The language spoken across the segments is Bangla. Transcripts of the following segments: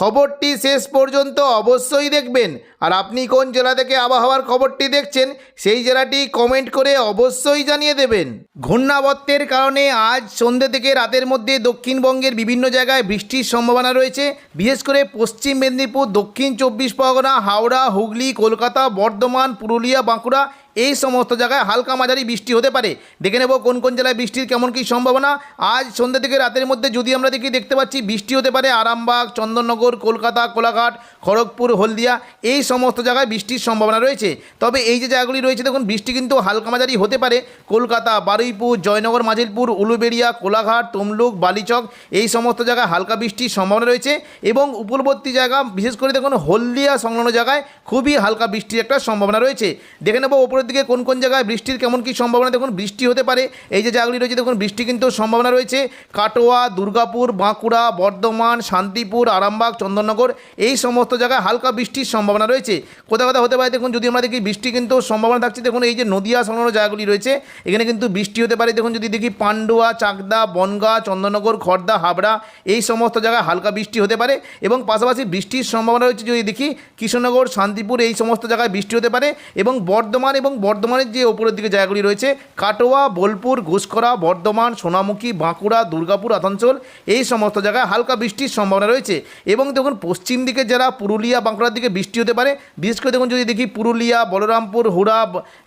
খবরটি শেষ পর্যন্ত অবশ্যই দেখবেন। আর আপনি কোন জেলা থেকে আবহাওয়ার খবরটি দেখছেন, সেই জেলাটি কমেন্ট করে অবশ্যই জানিয়ে দেবেন। ঘূর্ণাবর্তের কারণে আজ সন্ধ্যে থেকে রাতের মধ্যে দক্ষিণবঙ্গের বিভিন্ন জায়গায় বৃষ্টির সম্ভাবনা রয়েছে। বিশেষ করে পশ্চিম মেদিনীপুর, দক্ষিণ চব্বিশ পরগনা, হাওড়া, হুগলি, কলকাতা, বর্ধমান, পুরুলিয়া, বাঁকুড়া এই সমস্ত জায়গায় হালকা মাঝারি বৃষ্টি হতে পারে। দেখে নেব কোন কোন জেলায় বৃষ্টির কেমন কী সম্ভাবনা। আজ সন্ধ্যা থেকে রাতের মধ্যে যদি আমরা দেখি, দেখতে পাচ্ছি বৃষ্টি হতে পারে আরামবাগ, চন্দননগর, কলকাতা, কোলাঘাট, খড়গপুর, হলদিয়া, এই সমস্ত জায়গায় বৃষ্টির সম্ভাবনা রয়েছে। তবে এই যে জায়গাগুলি রয়েছে, দেখুন, বৃষ্টি কিন্তু হালকা মাঝারি হতে পারে। কলকাতা, বারুইপুর, জয়নগর মাঝিলপুর উলুবেড়িয়া, কোলাঘাট, তমলুক, বালিচক, এই সমস্ত জায়গায় হালকা বৃষ্টির সম্ভাবনা রয়েছে এবং উপরবর্তী জায়গা, বিশেষ করে দেখুন, হলদিয়া সংলগ্ন জায়গায় খুবই হালকা বৃষ্টির একটা সম্ভাবনা রয়েছে। দেখে নেব ওপরের দিকে কোন কোন জায়গায় বৃষ্টির কেমন কী সম্ভাবনা, দেখুন বৃষ্টি হতে পারে। এই যে জায়গাগুলি রয়েছে, দেখুন বৃষ্টি কিন্তু সম্ভাবনা রয়েছে। কাটোয়া, দুর্গাপুর, বাঁকুড়া, বর্ধমান, শান্তিপুর, আরামবাগ, চন্দননগর, এই সমস্ত জায়গায় হালকা বৃষ্টির সম্ভাবনা রয়েছে। কোথাও কোথাও হতে পারে, দেখুন যদি আমরা দেখি বৃষ্টি কিন্তু সম্ভাবনা থাকছে, দেখুন এই যে নদিয়া সংলগ্ন জায়গাগুলি রয়েছে, এখানে কিন্তু বৃষ্টি হতে পারে। দেখুন যদি দেখি পান্ডুয়া, চাকদা, বনগা, চন্দননগর, খর্দা, হাবড়া, এই সমস্ত জায়গায় হালকা বৃষ্টি হতে পারে এবং পাশাপাশি বৃষ্টির সম্ভাবনা রয়েছে যদি দেখি কৃষ্ণনগর শান্তিপুর, এই সমস্ত জায়গায় বৃষ্টি হতে পারে এবং বর্ধমান এবং বর্ধমানের যে ওপরের দিকে জায়গাগুলি রয়েছে কাটোয়া বোলপুর ঘুষকরা বর্ধমান সোনামুখী বাঁকুড়া দুর্গাপুর আসানসোল এই সমস্ত জায়গায় হালকা বৃষ্টির সম্ভাবনা রয়েছে। এবং দেখুন পশ্চিম দিকে যারা পুরুলিয়া বাঁকুড়ার দিকে বৃষ্টি হতে পারে বিশেষ করে দেখুন যদি দেখি পুরুলিয়া বলরামপুর হুড়া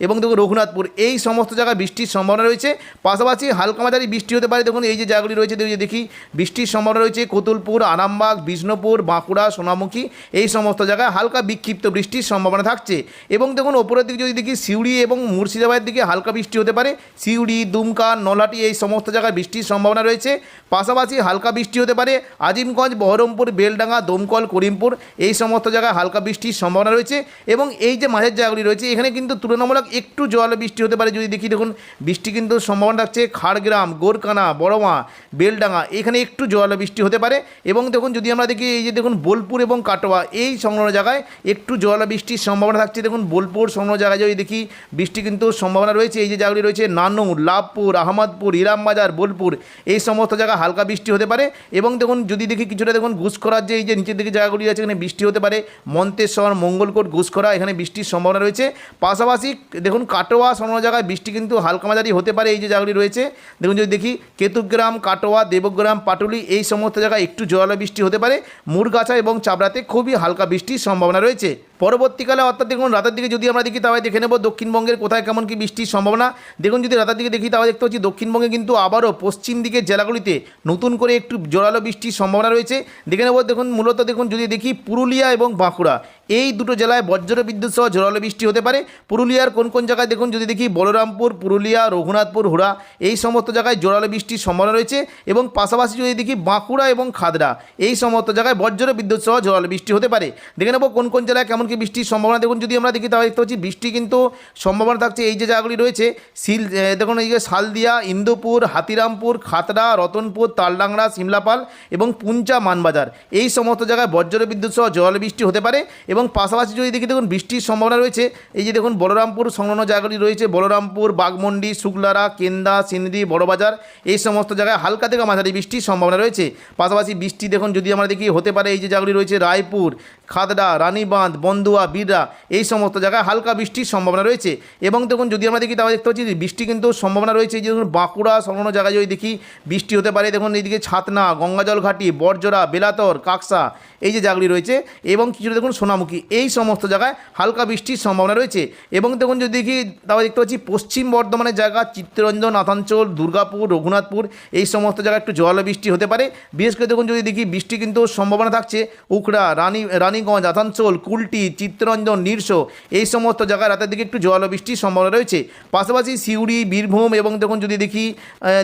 এবং দেখুন রঘুনাথপুর এই সমস্ত জায়গায় বৃষ্টির সম্ভাবনা রয়েছে। পাশাপাশি হালকা মাঝারি বৃষ্টি হতে পারে দেখুন এই যে জায়গাগুলি রয়েছে দেখুন, দেখি বৃষ্টির সম্ভাবনা রয়েছে কতুলপুর আরামবাগ বিষ্ণুপুর বাঁকুড়া সোনামুখী এই সমস্ত জায়গায় হালকা বিক্ষিপ্ত বৃষ্টির সম্ভাবনা থাকছে। এবং দেখুন ওপরের দিকে যদি দেখি সিউড়ি এবং মুর্শিদাবাদের দিকে হালকা বৃষ্টি হতে পারে। সিউড়ি, দুমকা, নলহাটি এই সমস্ত জায়গায় বৃষ্টির সম্ভাবনা রয়েছে। পাশাপাশি হালকা বৃষ্টি হতে পারে। আজিমগঞ্জ, বহরমপুর, বেলডাঙ্গা, দমকল, করিমপুর এই সমস্ত জায়গায় হালকা বৃষ্টির সম্ভাবনা রয়েছে এবং এই যে মাঝের জায়গাগুলি রয়েছে, এখানে কিন্তু তুলনামূলক একটু জল বৃষ্টি হতে পারে যদি দেখি, দেখুন, বৃষ্টি কিন্তু সম্ভাবনা থাকছে খাড়গ্রাম, গোরকানা, বড়মা, বেলডাঙ্গা, এখানে একটু জল বৃষ্টি হতে পারে এবং দেখুন, যদি আমরা দেখি এই যে দেখুন, বোলপুর এবং কাটোয়া এই সংলগ্ন জায়গায় একটু জল বৃষ্টির সম্ভাবনা থাকছে। দেখুন, বোলপুর সংলগ্ন জায়গায় যদি দেখি বৃষ্টি কিন্তু সম্ভাবনা রয়েছে, এই যে জায়গাগুলি রয়েছে নানু লাভপুর, আহমদপুর, ইরামবাজার, বোলপুর, এই সমস্ত জায়গা হালকা বৃষ্টি হতে পারে। এবং দেখুন, যদি দেখি কিছুটা দেখুন, ঘুষখরার যে এই যে নিচের দিকে জায়গাগুলি আছে, এখানে বৃষ্টি হতে পারে। মন্তেশ্বর, মঙ্গলকোট, ঘুষখরা, এখানে বৃষ্টির সম্ভাবনা রয়েছে। পাশাপাশি দেখুন, কাটোয়া সংলগ্ন জায়গায় বৃষ্টি কিন্তু হালকা মাঝারি হতে পারে, এই যে জায়গাগুলি রয়েছে। দেখুন, যদি দেখি, কেতুগ্রাম, কাটোয়া, দেবগ্রাম, পাটুলি, এই সমস্ত জায়গায় একটু জোরালো বৃষ্টি হতে পারে। মুরগাছা এবং চাবড়াতে খুবই হালকা বৃষ্টির সম্ভাবনা রয়েছে। পরবর্তীকালে অর্থাৎ দেখুন, রাতের দিকে যদি আমরা দেখি, তাহলে দেখে নেব দক্ষিণবঙ্গের কোথায় কেমন কি বৃষ্টির সম্ভাবনা। দেখুন, যদি রাতের দিকে দেখি, তাহলে দেখতে পাচ্ছি দক্ষিণবঙ্গে কিন্তু আবারও পশ্চিম দিকের জেলাগুলিতে নতুন করে একটু জোরালো বৃষ্টির সম্ভাবনা রয়েছে। দেখে নেব, দেখুন, মূলত দেখুন, যদি দেখি পুরুলিয়া এবং বাঁকুড়া এই দুটো জেলায় বজ্র বিদ্যুৎ সহ জোরালো বৃষ্টি হতে পারে। পুরুলিয়ার কোন কোন জায়গায় দেখুন, যদি দেখি বলরামপুর, পুরুলিয়া, রঘুনাথপুর, হুড়া, এই সমস্ত জায়গায় জোরালো বৃষ্টির সম্ভাবনা রয়েছে এবং পাশাপাশি যদি দেখি বাঁকুড়া এবং খাদড়া এই সমস্ত জায়গায় বজ্র বিদ্যুৎ সহ জোরালো বৃষ্টি হতে পারে। দেখে নেব কোন কোন জেলায় কেমন কি বৃষ্টির সম্ভাবনা। দেখুন, যদি আমরা দেখি তাহলে দেখতে পাচ্ছি বৃষ্টি কিন্তু সম্ভাবনা থাকছে এই যে জায়গাগুলি রয়েছে শিল দেখুন এই যে শালদিয়া, ইন্দুপুর, হাতিরামপুর, খাতড়া, রতনপুর, তালডাংরা, সিমলাপাল এবং পুঞ্চা, মানবাজার, এই সমস্ত জায়গায় বজ্র বিদ্যুৎ সহ জল বৃষ্টি হতে পারে এবং পাশাপাশি যদি দেখি, দেখুন, বৃষ্টির সম্ভাবনা রয়েছে। এই যে দেখুন, বলরামপুর সংলগ্ন জায়গাগুলি রয়েছে। বলরামপুর বাগমন্ডি শুক্লারা, কেন্দা, সিন্দি, বড়বাজার, এই সমস্ত জায়গায় হালকা থেকে মাঝারি বৃষ্টির সম্ভাবনা রয়েছে। পাশাপাশি বৃষ্টি দেখুন, যদি আমরা দেখি, হতে পারে এই যে জায়গাগুলি রয়েছে, রায়পুর, খাদড়া, রানীবাঁধ, বন্দুয়া, বিড়রা, এই সমস্ত জায়গায় হালকা বৃষ্টির সম্ভাবনা রয়েছে। এবং দেখুন, যদি আমরা দেখি, তাহলে দেখতে পাচ্ছি বৃষ্টি কিন্তু সম্ভাবনা রয়েছে এই যে দেখুন, বাঁকুড়া সংলগ্ন জায়গায় যদি দেখি, বৃষ্টি হতে পারে, দেখুন, এইদিকে ছাতনা গঙ্গাজল ঘাটি বরজোড়া বেলাতর, কাকসা, এই যে জায়গাগুলি রয়েছে। এবং কিছুটা দেখুন সোনামুখী এই সমস্ত জায়গায় হালকা বৃষ্টির সম্ভাবনা রয়েছে। এবং দেখুন যদি দেখি তাহলে দেখতে পাচ্ছি পশ্চিম বর্ধমানের জায়গা চিত্তরঞ্জন আসানসোল দুর্গাপুর, রঘুনাথপুর, এই সমস্ত জায়গায় একটু জল বৃষ্টি হতে পারে। বিশেষ করে দেখুন যদি দেখি, বৃষ্টি কিন্তু সম্ভাবনা থাকছে। উখড়া, রানী, রানীগঞ্জ আসানসোল কুলটি, চিত্তরঞ্জন, নিরস, এই সমস্ত জায়গায় রাতের দিকে একটু জল বৃষ্টির সম্ভাবনা রয়েছে। পাশাপাশি সিউড়ি, বীরভূম এবং দেখুন যদি দেখি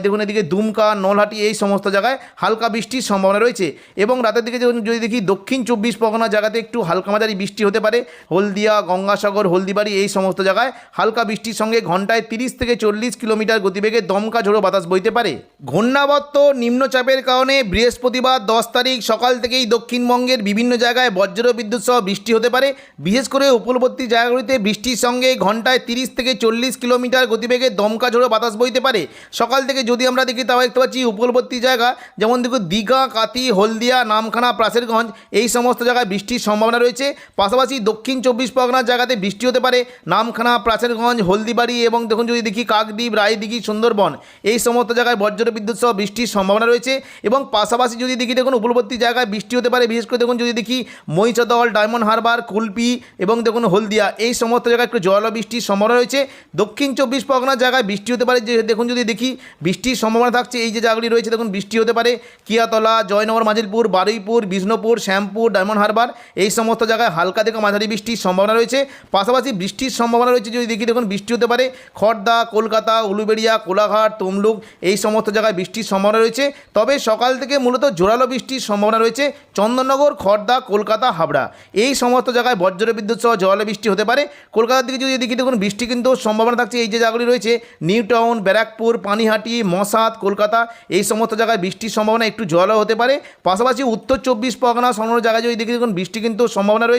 দেখুন এদিকে দুমকা, নলহাটি, এই সমস্ত জায়গায় হালকা বৃষ্টির সম্ভাবনা রয়েছে। এবং রাতের দিকে যদি দেখি, দক্ষিণ চব্বিশ পরগনা জায়গাতে একটু হালকা মাঝারি মাঝারি বৃষ্টি হতে পারে। হলদিয়া, গঙ্গাসাগর, হলদিবাড়ি এই সমস্ত জায়গায় হালকা বৃষ্টির সঙ্গে ঘন্টায় তিরিশ থেকে চল্লিশ কিলোমিটার গতিবেগে দমকা ঝোড়ো বাতাস বইতে পারে। ঘূর্ণাবর্ত নিম্নচাপের কারণে বৃহস্পতিবার দশ তারিখ সকাল থেকেই দক্ষিণবঙ্গের বিভিন্ন জায়গায় বজ্র বিদ্যুৎ সহ বৃষ্টি হতে পারে। বিশেষ করে উপকূলবর্তী জায়গাগুলিতে বৃষ্টির সঙ্গে ঘন্টায় তিরিশ থেকে চল্লিশ কিলোমিটার গতিবেগে দমকা ঝোড়ো বাতাস বইতে পারে। সকাল থেকে যদি আমরা দেখি তাও দেখতে পাচ্ছি উপকূলবর্তী জায়গা, যেমন দেখুন দীঘা কাতি হলদিয়া, নামখানা, প্রাসেরগঞ্জ এই সমস্ত জায়গায় বৃষ্টির সম্ভাবনা রয়েছে। পাশাপাশি দক্ষিণ চব্বিশ পরগনার জায়গাতে বৃষ্টি হতে পারে। নামখানা, প্রাচেরগঞ্জ, হলদিবাড়ি এবং দেখুন যদি দেখি কাকদ্বীপ, রায়দিঘি, সুন্দরবন, এই সমস্ত জায়গায় বজ্র বিদ্যুৎ সহ বৃষ্টির সম্ভাবনা রয়েছে এবং পাশাপাশি যদি দেখি দেখুন উপকূলবর্তী জায়গায় বৃষ্টি হতে পারে, বিশেষ করে দেখুন যদি দেখি মহিষাদল, ডায়মন্ড হারবার, কুলপি এবং দেখুন হলদিয়া, এই সমস্ত জায়গায় একটু জল বৃষ্টির সম্ভাবনা রয়েছে। দক্ষিণ চব্বিশ পরগনার জায়গায় বৃষ্টি হতে পারে, যে দেখুন যদি দেখি বৃষ্টির সম্ভাবনা থাকছে, এই যে জায়গাগুলি রয়েছে দেখুন বৃষ্টি হতে পারে। কিয়াতলা, জয়নগর, মাজিলপুর, বারুইপুর, বিষ্ণুপুর, শ্যামপুর, ডায়মন্ড হারবার, এই সমস্ত জায়গায় হালকা থেকে মাঝারি বৃষ্টির সম্ভাবনা রয়েছে। পাশাপাশি বৃষ্টির সম্ভাবনা রয়েছে যদি দেখি, দেখুন, বৃষ্টি হতে পারে। খড়দা কলকাতা, উলুবেড়িয়া, কোলাঘাট, তমলুক এই সমস্ত জায়গায় বৃষ্টির সম্ভাবনা রয়েছে। তবে সকাল থেকে মূলত জোরালো বৃষ্টির সম্ভাবনা রয়েছে চন্দননগর খড়দা কলকাতা, হাবড়া। এই সমস্ত জায়গায় বজ্র বিদ্যুৎ সহ জোরালো বৃষ্টি হতে পারে। কলকাতার দিকে যদি দেখি, দেখুন, বৃষ্টি কিন্তু সম্ভাবনা থাকছে এই যে জায়গাগুলি রয়েছে। নিউ টাউন ব্যারাকপুর, পানিহাটি মশাদ কলকাতা এই সমস্ত জায়গায় বৃষ্টির সম্ভাবনা একটু জলও হতে পারে। পাশাপাশি উত্তর চব্বিশ পরগনা, সংলগ্ন জায়গায় যদি দেখি, দেখুন, বৃষ্টি কিন্তু সম্ভাবনা রয়েছে।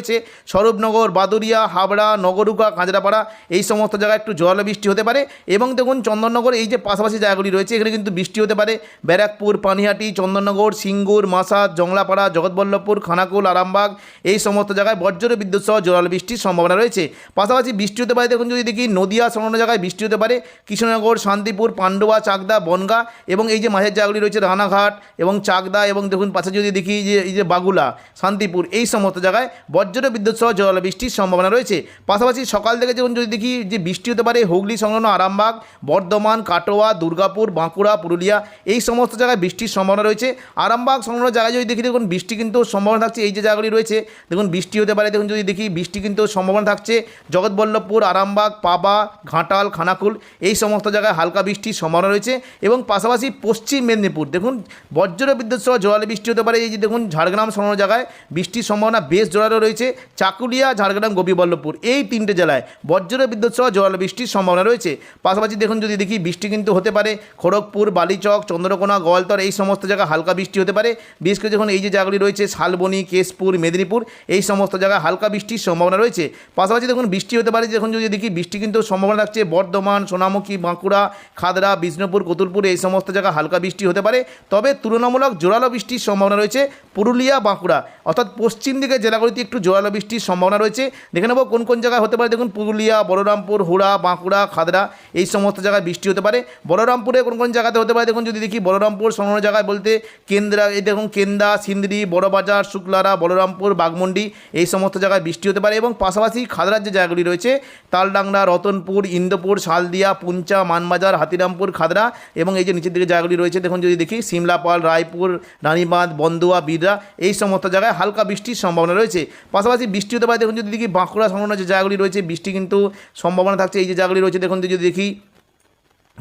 স্বরূপনগর বাদুরিয়া হাবড়া, নগরুকা, কাঁচরাপাড়া এই সমস্ত জায়গায় একটু জল বৃষ্টি হতে পারে। এবং দেখুন, চন্দননগর এই যে পাশাপাশি জায়গাগুলি রয়েছে, এখানে কিন্তু বৃষ্টি হতে পারে। ব্যারাকপুর, পানিহাটি, চন্দননগর, সিঙ্গুর, মাসাদ, জংলাপাড়া, জগৎবল্লভপুর, খানাকুল, আরামবাগ এই সমস্ত জায়গায় বজ্র বিদ্যুৎ সহ জল বৃষ্টির সম্ভাবনা রয়েছে। পাশাপাশি বৃষ্টি হতে পারে, দেখুন, যদি দেখি নদিয়া সংলগ্ন জায়গায় বৃষ্টি হতে পারে। কৃষ্ণনগর, শান্তিপুর, পান্ডুয়া, চাকদা, বনগা এবং এই যে মাঝের জায়গাগুলি রয়েছে, রানাঘাট এবং চাকদা এবং দেখুন, পাশে যদি দেখি যে এই যে বাগুলা, শান্তিপুর এই সমস্ত জায়গায় বজ্র বিদ্যুৎ সহ জল বৃষ্টির সম্ভাবনা রয়েছে। পাশাপাশি সকাল থেকে যখন যদি দেখি যে বৃষ্টি হতে পারে, হুগলি, সংলগ্ন আরামবাগ, বর্ধমান, কাটোয়া, দুর্গাপুর, বাঁকুড়া, পুরুলিয়া, এই সমস্ত জায়গায় বৃষ্টির সম্ভাবনা রয়েছে। আরামবাগ, সংলগ্ন জায়গায় যদি দেখি, দেখুন, বৃষ্টি কিন্তু সম্ভাবনা থাকছে এই যে জায়গাগুলি রয়েছে। দেখুন, বৃষ্টি হতে পারে, দেখুন, যদি দেখি, বৃষ্টি কিন্তু সম্ভাবনা থাকছে। জগৎবল্লভপুর, আরামবাগ, পাবা, ঘাটাল, খানাকুল, এই সমস্ত জায়গায় হালকা বৃষ্টির সম্ভাবনা রয়েছে। এবং পাশাপাশি পশ্চিম মেদিনীপুর, দেখুন, বজ্র বিদ্যুৎ সহ জোরালো বৃষ্টি হতে পারে। এই যে দেখুন, ঝাড়গ্রাম, সংলগ্ন জায়গায় বৃষ্টির সম্ভাবনা বেশ জোরালো রয়েছে। চাকুলিয়া ঝাড়গ্রাম, গোপীবল্লভপুর। এই তিনটে জেলায় বজ্র বিদ্যুৎ সহ জোরালো বৃষ্টির সম্ভাবনা রয়েছে। পাশাপাশি দেখুন যদি দেখি, বৃষ্টি কিন্তু হতে পারে। খড়গপুর, বালিচক, চন্দ্রকোনা, গোয়ালতর এই সমস্ত জায়গা হালকা বৃষ্টি হতে পারে। বিশেষ করে যখন এই যে জায়গাগুলি রয়েছে, শালবনি, কেশপুর, মেদিনীপুর, এই সমস্ত জায়গায় হালকা বৃষ্টির সম্ভাবনা রয়েছে। পাশাপাশি দেখুন, বৃষ্টি হতে পারে যখন যদি দেখি, বৃষ্টি কিন্তু সম্ভাবনা থাকছে বর্ধমান, সোনামুখী, বাঁকুড়া, খাদরা, বিষ্ণুপুর, কতুলপুর, এই সমস্ত জায়গায় হালকা বৃষ্টি হতে পারে। তবে তুলনামূলক জোরালো বৃষ্টির সম্ভাবনা রয়েছে পুরুলিয়া, বাঁকুড়া। অর্থাৎ পশ্চিম দিকে জেলাগুলিতে একটু জোরালো বৃষ্টির সম্ভাবনা রয়েছে। দেখে নেব কোন কোন জায়গায় হতে পারে। দেখুন পুরুলিয়া, বলরামপুর, হুড়া, বাঁকুড়া খাদড়া এই সমস্ত জায়গায় বৃষ্টি হতে পারে। বলরামপুরে কোন কোন জায়গাতে হতে পারে? দেখুন যদি দেখি বলরামপুর সংলগ্ন জায়গায় বলতে কেন্দ্রা, এই দেখুন কেন্দা, সিন্দ্রি, বড়বাজার, শুক্লারা, বলরামপুর বাগমন্ডি এই সমস্ত জায়গায় বৃষ্টি হতে পারে এবং পাশাপাশি খাদড়ার যে জায়গাগুলি রয়েছে, তালডাংরা, রতনপুর, ইন্দোপুর, শালদিয়া, পুঞ্চা, মানবাজার, হাতিরামপুর খাদড়া এবং এই যে নিচের দিকে জায়গাগুলি রয়েছে, দেখুন যদি দেখি সিমলাপাল, রায়পুর, রানীবাঁধ, বন্দুয়া, বিদরা, এই সমস্ত জায়গায় হালকা বৃষ্টির সম্ভাবনা রয়েছে। পাশাপাশি বৃষ্টি হতে পারে। দেখুন যদি দেখি বাঁকুড়া সংলগ্ন যে জায়গাগুলি রয়েছে, বৃষ্টি কিন্তু সম্ভাবনা থাকছে। এই যে জায়গাগুলি রয়েছে, দেখুন যদি দেখি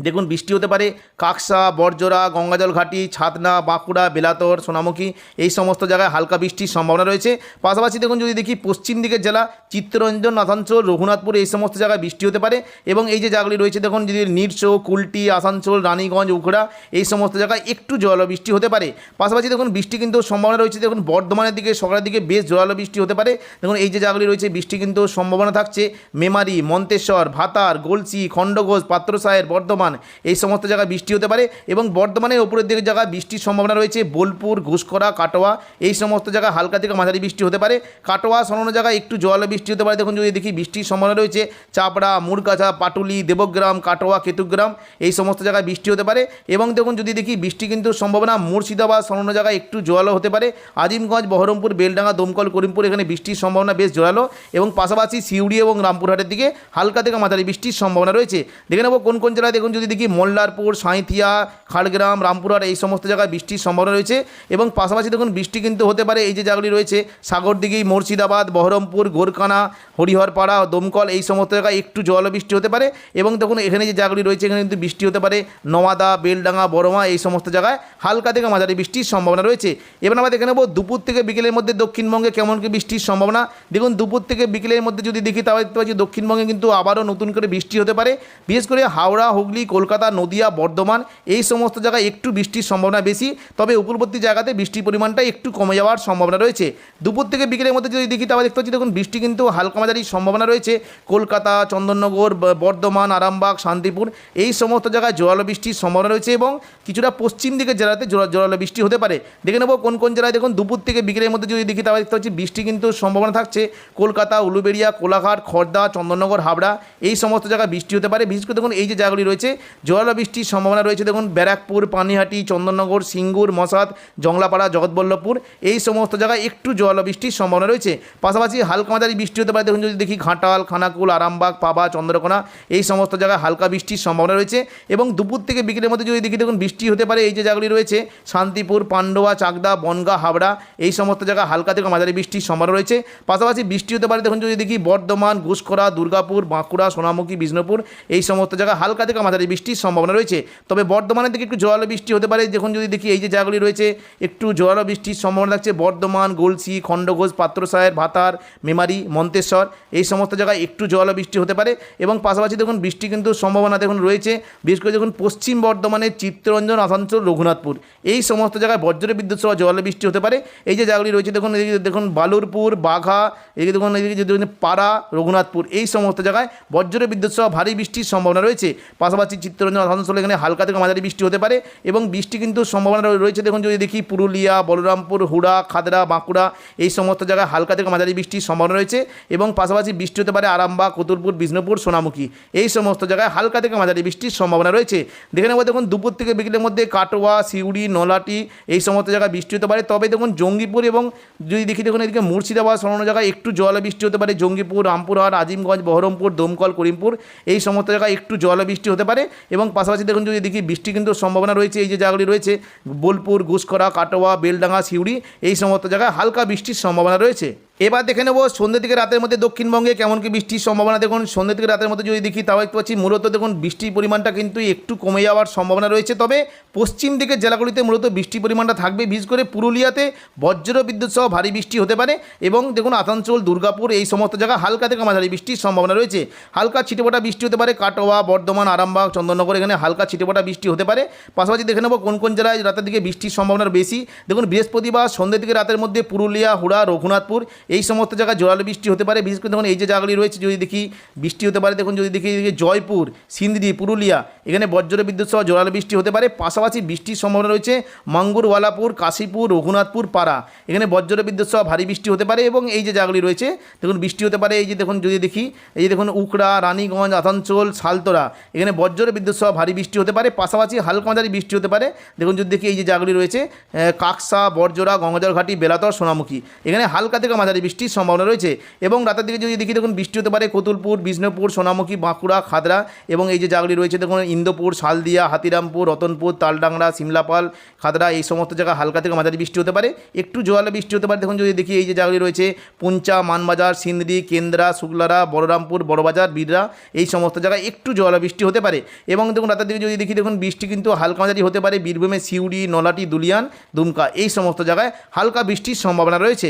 দেখুন, বৃষ্টি হতে পারে, কাকসা বরজোড়া গঙ্গাজল ঘাটি, ছাতনা, বাঁকুড়া, বেলাতর, সোনামুখী, এই সমস্ত জায়গায় হালকা বৃষ্টির সম্ভাবনা রয়েছে। পাশাপাশি দেখুন, যদি দেখি পশ্চিম দিকের জেলা, চিত্তরঞ্জন নাথাঞ্চল রঘুনাথপুর, এই সমস্ত জায়গায় বৃষ্টি হতে পারে এবং এই যে জায়গাগুলি রয়েছে, দেখুন, যদি নিরসো, কুলটি, আসানসোল, রানীগঞ্জ, উখড়া, এই সমস্ত জায়গায় একটু জল বৃষ্টি হতে পারে। পাশাপাশি দেখুন, বৃষ্টি কিন্তু সম্ভাবনা রয়েছে, দেখুন, বর্ধমানের দিকে, সকালের দিকে বেশ জোরালো বৃষ্টি হতে পারে। দেখুন, এই যে জায়গাগুলি রয়েছে, বৃষ্টি কিন্তু সম্ভাবনা থাকছে। মেমারি, মন্তেশ্বর, ভাতার, গলসি, খণ্ডঘোষ পাত্রসায়ের বর্ধমান এই সমস্ত জায়গায় বৃষ্টি হতে পারে এবং বর্ধমানের ওপরের দিকে জায়গায় বৃষ্টির সম্ভাবনা রয়েছে। বোলপুর ঘুষকরা কাটোয়া এই সমস্ত জায়গায় হালকা থেকে মাঝারি বৃষ্টি হতে পারে। কাটোয়া সংলগ্ন জায়গায় একটু জল বৃষ্টি হতে পারে। দেখুন, যদি দেখি বৃষ্টির সম্ভাবনা রয়েছে, চাপড়া মুরগাছা পাটুলি, দেবগ্রাম, কাটোয়া, কেতুগ্রাম এই সমস্ত জায়গায় বৃষ্টি হতে পারে। এবং দেখুন, যদি দেখি বৃষ্টি কিন্তু সম্ভাবনা মুর্শিদাবাদ সংলগ্ন জায়গায় একটু জোরালো হতে পারে। আজিমগঞ্জ, বহরমপুর, বেলডাঙ্গা, দমকল, করিমপুর এখানে বৃষ্টির সম্ভাবনা বেশ জোরালো। এবং পাশাপাশি সিউড়ি এবং রামপুরহাটের দিকে হালকা থেকে মাঝারি বৃষ্টির সম্ভাবনা রয়েছে। দেখে নেব কোন কোন জেলায় দেখুন দেখুন যদি দেখি মোল্লারপুর, সাঁইথিয়া, খাড়গ্রাম, রামপুরহাট এই সমস্ত জায়গায় বৃষ্টির সম্ভাবনা রয়েছে এবং পাশাপাশি দেখুন বৃষ্টি কিন্তু হতে পারে এই যে জায়গাগুলি রয়েছে, সাগরদিঘি, মুর্শিদাবাদ, বহরমপুর গোরকানা হরিহরপাড়া, দমকল এই সমস্ত জায়গায় একটু জল বৃষ্টি হতে পারে এবং দেখুন এখানে যে জায়গাগুলি রয়েছে এখানে কিন্তু বৃষ্টি হতে পারে, নওয়াদা, বেলডাঙ্গা, বড়মা এই সমস্ত জায়গায় হালকা থেকে মাঝারি বৃষ্টির সম্ভাবনা রয়েছে। এবার আমরা দেখে নেব দুপুর থেকে বিকেলের মধ্যে দক্ষিণবঙ্গে কেমন কি বৃষ্টির সম্ভাবনা। দেখুন দুপুর থেকে বিকেলের মধ্যে যদি দেখি তাহলে দেখতে পাচ্ছি দক্ষিণবঙ্গে কিন্তু আবারও নতুন করে বৃষ্টি হতে পারে। বিশেষ করে হাওড়া, হুগলি কলকাতা, নদিয়া, বর্ধমান, এই সমস্ত জায়গায় একটু বৃষ্টির সম্ভাবনা বেশি। তবে উপকূলবর্তী জায়গাতে বৃষ্টির পরিমাণটা একটু কমে যাওয়ার সম্ভাবনা রয়েছে। দুপুর থেকে বিকেলের মধ্যে যদি দেখি, তাহলে দেখতে পাচ্ছি, দেখুন, বৃষ্টি কিন্তু হালকা মাঝারি সম্ভাবনা রয়েছে। কলকাতা, চন্দননগর বর্ধমান, আরামবাগ, শান্তিপুর, এই সমস্ত জায়গায় জোরালো বৃষ্টির সম্ভাবনা রয়েছে এবং কিছুটা পশ্চিম দিকের জেলাতে জোরা- জোরালো বৃষ্টি হতে পারে। দেখে নেব কোন কোন জেলায়, দেখুন, দুপুর থেকে বিকেলের মধ্যে যদি দেখি, তাহলে দেখতে পাচ্ছি, বৃষ্টি কিন্তু সম্ভাবনা থাকছে। কলকাতা, উলুবেড়িয়া, কোলাঘাট খড়দা চন্দননগর, হাবড়া, এই সমস্ত জায়গায় বৃষ্টি হতে পারে। বিশেষ করে, দেখুন, এই যে জায়গাগুলি রয়েছে জোরালো বৃষ্টির সম্ভাবনা রয়েছে। দেখুন, ব্যারাকপুর, পানিহাটি, চন্দননগর, সিঙ্গুর, মশাদ, জংলাপাড়া, জগৎবল্লভপুর, এই সমস্ত জায়গায় একটু জোরালো বৃষ্টির সম্ভাবনা রয়েছে। পাশাপাশি হালকা মাঝারি বৃষ্টি হতে পারে। দেখুন, যদি দেখি ঘাটাল, খানাকুল, আরামবাগ, পাবা, চন্দ্রকোনা, এই সমস্ত জায়গায় হালকা বৃষ্টির সম্ভাবনা রয়েছে। এবং দুপুর থেকে বিকেলের মধ্যে যদি দেখি, দেখুন, বৃষ্টি হতে পারে এই যে জায়গাগুলি রয়েছে, শান্তিপুর, পান্ডোয়া, চাকদা, বনগা, হাবড়া, এই সমস্ত জায়গায় হালকা থেকে মাঝারি বৃষ্টির সম্ভাবনা রয়েছে। পাশাপাশি বৃষ্টি হতে পারে। দেখুন, যদি দেখি বর্ধমান, ঘুষখরা, দুর্গাপুর, বাঁকুড়া, সোনামুখী, বিষ্ণুপুর, এই সমস্ত জায়গায় হালকা থেকে মাঝারি বৃষ্টির সম্ভাবনা রয়েছে। তবে বর্ধমানের দিকে একটু জোরালো বৃষ্টি হতে পারে। দেখুন, যদি দেখি এই যে জায়গাগুলি রয়েছে, একটু জোরালো বৃষ্টির সম্ভাবনা থাকছে। বর্ধমান গলসি খণ্ডঘোষ পাত্রসায়ের ভাতার, মেমারি, মন্তেশ্বর, এই সমস্ত জায়গায় একটু জোরালো বৃষ্টি হতে পারে। এবং পাশাপাশি দেখুন, বৃষ্টি কিন্তু সম্ভাবনা দেখুন রয়েছে। বিশেষ করে দেখুন, পশ্চিম বর্ধমানের চিত্তরঞ্জন, আসানসোল, রঘুনাথপুর, এই সমস্ত জায়গায় বজ্র বিদ্যুৎ সহ জোরালো বৃষ্টি হতে পারে। এই যে জায়গাগুলি রয়েছে, দেখুন, এদিকে দেখুন, বালুরপুর, বাঘা, এদিকে দেখুন, এদিকে যদি পাড়া, রঘুনাথপুর, এই সমস্ত জায়গায় বজ্র বিদ্যুৎ সহ ভারী বৃষ্টির সম্ভাবনা রয়েছে। পাশাপাশি চিত্তরঞ্জন আসানসোল, এখানে হালকা থেকে মাঝারি বৃষ্টি হতে পারে এবং বৃষ্টি কিন্তু সম্ভাবনা রয়েছে। দেখুন যদি দেখি পুরুলিয়া, বলরামপুর, হুড়া, খাদরা, বাঁকুড়া, এই সমস্ত জায়গায় হালকা থেকে মাঝারি বৃষ্টির সম্ভাবনা রয়েছে এবং পাশাপাশি বৃষ্টি হতে পারে আরামবাগ কতুলপুর বিষ্ণুপুর, সোনামুখী। এই সমস্ত জায়গায় হালকা থেকে মাঝারি বৃষ্টির সম্ভাবনা রয়েছে। দেখে নেব দেখুন দুপুর থেকে বিকেলের মধ্যে কাটোয়া, সিউড়ি, নলাটি, এই সমস্ত জায়গায় বৃষ্টি হতে পারে। তবে দেখুন জঙ্গিপুর এবং যদি দেখি দেখুন এদিকে মুর্শিদাবাদ সরানো জায়গায় একটু জল বৃষ্টি হতে পারে। জঙ্গিপুর, রামপুরহাট, আজিমগঞ্জ, বহরমপুর, দমকল, করিমপুর, এই সমস্ত জায়গায় একটু জল বৃষ্টি হতে পারে। এবং পাশাপাশি দেখুন যদি দেখি বৃষ্টি কিন্তু সম্ভাবনা রয়েছে, এই যে জায়গাগুলি রয়েছে, বোলপুর ঘুষকরা কাটোয়া, বেলডাঙ্গা, সিউড়ি, এই সমস্ত জায়গায় হালকা বৃষ্টির সম্ভাবনা রয়েছে। এবার দেখে নেব সন্ধ্যে থেকে রাতের মধ্যে দক্ষিণবঙ্গে কেমন কি বৃষ্টির সম্ভাবনা। দেখুন সন্ধ্যে থেকে রাতের মধ্যে যদি দেখি, তাও দেখতে পাচ্ছি মূলত দেখুন, বৃষ্টির পরিমাণটা কিন্তু একটু কমে যাওয়ার সম্ভাবনা রয়েছে। তবে পশ্চিম দিকের জেলাগুলিতে মূলত বৃষ্টির পরিমাণটা থাকবে, বিশেষ করে পুরুলিয়াতে বজ্র বিদ্যুৎ সহ ভারী বৃষ্টি হতে পারে এবং দেখুন, আসানসোল, দুর্গাপুর, এই সমস্ত জায়গা হালকা থেকে মাঝারি বৃষ্টির সম্ভাবনা রয়েছে। হালকা ছিটেফোঁটা বৃষ্টি হতে পারে, কাটোয়া, বর্ধমান, আরামবাগ, চন্দননগর, এখানে হালকা ছিটেফোঁটা বৃষ্টি হতে পারে। পাশাপাশি দেখে নেব কোন কোন জেলায় রাতের দিকে বৃষ্টির সম্ভাবনা বেশি। দেখুন, বৃহস্পতিবার সন্ধ্যের দিকে রাতের মধ্যে পুরুলিয়া, হুড়া, রঘুনাথপুর এই সমস্ত জায়গায় জোরালো বৃষ্টি হতে পারে, বিশেষ করে দেখুন এই যে জায়গাগুলি রয়েছে, যদি দেখি বৃষ্টি হতে পারে, দেখুন যদি দেখি জয়পুর সিন্দিরি পুরুলিয়া, এখানে বজ্র বিদ্যুৎ সহ জোরালো বৃষ্টি হতে পারে, পাশাপাশি বৃষ্টির সম্ভাবনা রয়েছে মঙ্গুরওয়ালাপুর কাশীপুর, রঘুনাথপুর, পাড়া, এখানে বজ্র বিদ্যুৎ সহ ভারী বৃষ্টি হতে পারে এবং এই যে জায়গাগুলি রয়েছে, দেখুন বৃষ্টি হতে পারে, এই যে দেখুন যদি দেখি, এই যে দেখুন উকড়া, রানীগঞ্জ, আসানসোল সালতোরা এখানে বজ্র বিদ্যুৎ সহ ভারী বৃষ্টি হতে পারে, পাশাপাশি হালকা মাঝারি বৃষ্টি হতে পারে, দেখুন যদি দেখি এই যে জায়গাগুলি রয়েছে কাকসা, বরজোড়া গঙ্গাজলঘাটি বেলাতর, সোনামুখী, এখানে হালকা থেকে মাঝারি বৃষ্টির সম্ভাবনা রয়েছে এবং রাতের দিকে যদি দেখি, দেখুন, বৃষ্টি হতে পারে কতুলপুর, বিষ্ণুপুর, সোনামুখী, বাঁকুড়া, খাদরা এবং এই যে জায়গাগুলি রয়েছে, দেখুন, ইন্দোপুর, শালদিয়া, হাতিরামপুর, রতনপুর, তালডাংরা, সিমলাপাল, খাদরা, এই সমস্ত জায়গা হালকা থেকে মাঝারি বৃষ্টি হতে পারে। একটু জোয়ালে বৃষ্টি হতে পারে, দেখুন, যদি দেখি, এই যে জায়গাগুলি রয়েছে, পুঞ্চা, মানবাজার, সিন্দি, কেন্দ্রা, শুক্লারা বড়রামপুর বড়বাজার, বিড়রা, এই সমস্ত জায়গায় একটু জোয়ালা বৃষ্টি হতে পারে। এবং দেখুন, রাতের দিকে যদি দেখি, দেখুন, বৃষ্টি কিন্তু হালকা মাঝারি হতে পারে। বীরভূমে সিউড়ি, নলাটি, দুলিয়ান, দুমকা, এই সমস্ত জায়গায় হালকা বৃষ্টির সম্ভাবনা রয়েছে।